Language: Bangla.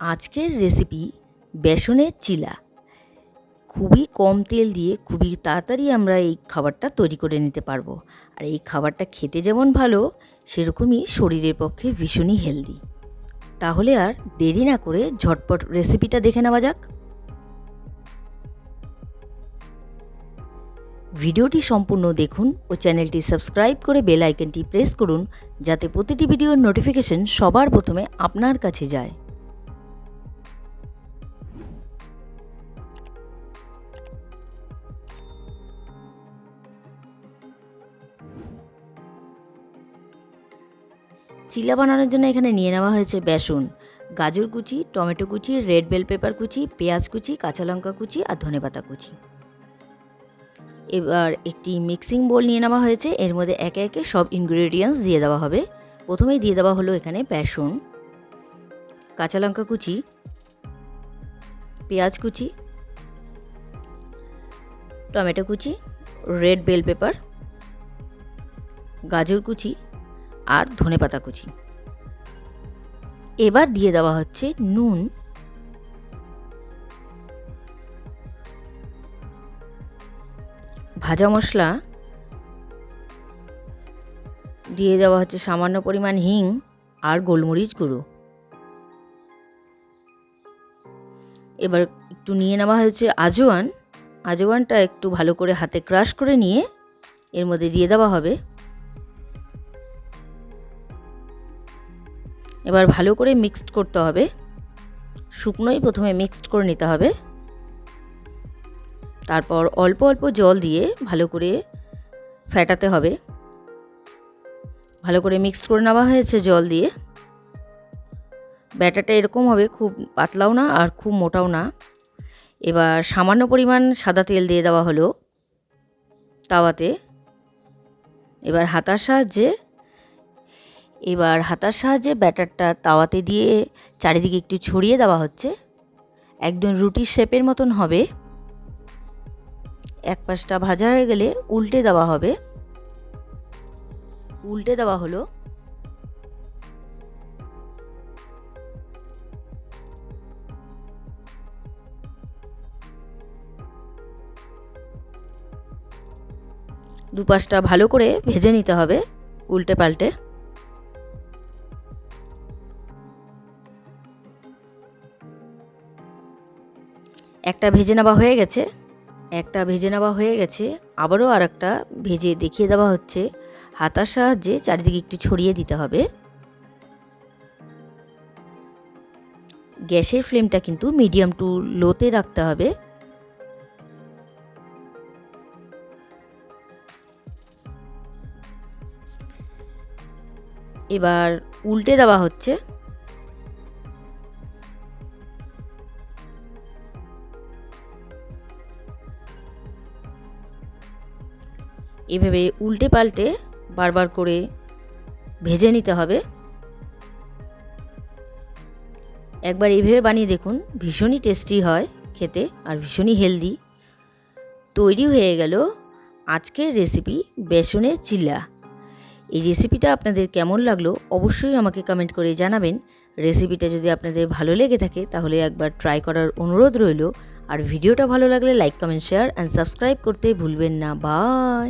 আজকের রেসিপি বেসনের চিলা। খুবই কম তেল দিয়ে খুবই তাড়াতাড়ি আমরা এই খাবারটা তৈরি করে নিতে পারব। আর এই খাবারটা খেতে যেমন ভালো, সেরকমই শরীরের পক্ষে ভীষণই হেলদি তাহলে আর দেরি না করে ঝটপট রেসিপিটা দেখে নেওয়া যাক। ভিডিওটি সম্পূর্ণ দেখুন ও চ্যানেলটি সাবস্ক্রাইব করে বেল আইকনটি প্রেস করুন, যাতে প্রতিটি ভিডিওর নোটিফিকেশন সবার প্রথমে আপনার কাছে যায়। চিলা বানানোর জন্য এখানে নিয়ে নেওয়া হয়েছে বেসন, গাজর কুচি, টমেটো কুচি, রেড বেল পেপার কুচি, পেঁয়াজ কুচি, কাঁচা লঙ্কা কুচি আর ধনেপাতা কুচি। এবার একটি মিক্সিং বোল নিয়ে নেওয়া হয়েছে, এর মধ্যে একে একে সব ইনগ্রেডিয়েন্টস দিয়ে দেওয়া হবে। প্রথমেই দিয়ে দেওয়া হলো এখানে বেসন, কাঁচা লঙ্কা কুচি, পেঁয়াজ কুচি, টমেটো কুচি, রেড বেল পেপার, গাজর কুচি আর ধনেপাতা কুচি। এবার দিয়ে দেওয়া হচ্ছে নুন। ভাজা মশলা। দিয়ে দেওয়া হচ্ছে সামান্য পরিমাণ হিং আর গোলমরিচ গুঁড়ো। এবার একটু নিয়ে নেওয়া হয়েছে আজওয়ান আজওয়ানটা একটু ভালো করে হাতে ক্রাশ করে নিয়ে এর মধ্যে দিয়ে দেওয়া হবে এবার ভালো করে মিক্সড করতে হবে। শুকনোই প্রথমে মিক্সড করে নিতে হবে। তারপর অল্প অল্প জল দিয়ে ভালো করে ফ্যাটাতে হবে। ভালো করে মিক্সড করে নেওয়া হয়েছে জল দিয়ে। ব্যাটারটা এরকম হবে, খুব পাতলাও না আর খুব মোটাও না। এবার সামান্য পরিমাণ সাদা তেল দিয়ে দেওয়া হলো তাওয়াতে। এবার হাতার সাহায্যে এবার হাতার সাহায্যে ব্যাটারটা তাওয়াতে দিয়ে চারিদিকে একটু ছড়িয়ে দেওয়া হচ্ছে। একদম রুটির শেপের মতন হবে। এক পাশটা ভাজা হয়ে গেলে উল্টে দেওয়া হবে। উল্টে দেওয়া হলো। দুপাশটা ভালো করে ভেজে নিতে হবে উল্টে পাল্টে। একটা ভেজে নেওয়া হয়ে গেছে। একটা ভেজে নেওয়া হয়ে গেছে। আবারও আর একটা ভেজে দেখিয়ে দেওয়া হচ্ছে। হাতার সাহায্যে চারিদিকে একটু ছড়িয়ে দিতে হবে। গ্যাসের ফ্লেমটা কিন্তু মিডিয়াম টু লোতে রাখতে হবে। এবার উল্টে দেওয়া হচ্ছে। এভাবে উল্টে পাল্টে বারবার করে ভেজে নিতে হবে। একবার এইভাবে বানিয়ে দেখুন, ভীষণই টেস্টি হয় খেতে আর ভীষণই হেলদি তৈরি হয়ে গেল আজকের রেসিপি বেসনের চিল্লা। এই রেসিপিটা আপনাদের কেমন লাগল অবশ্যই আমাকে কমেন্ট করে জানাবেন। রেসিপিটা যদি আপনাদের ভালো লেগে থাকে তাহলে একবার ট্রাই করার অনুরোধ রইল। আর ভিডিওটা ভালো লাগলে like comment share and subscribe করতে ভুলবেন না। বাই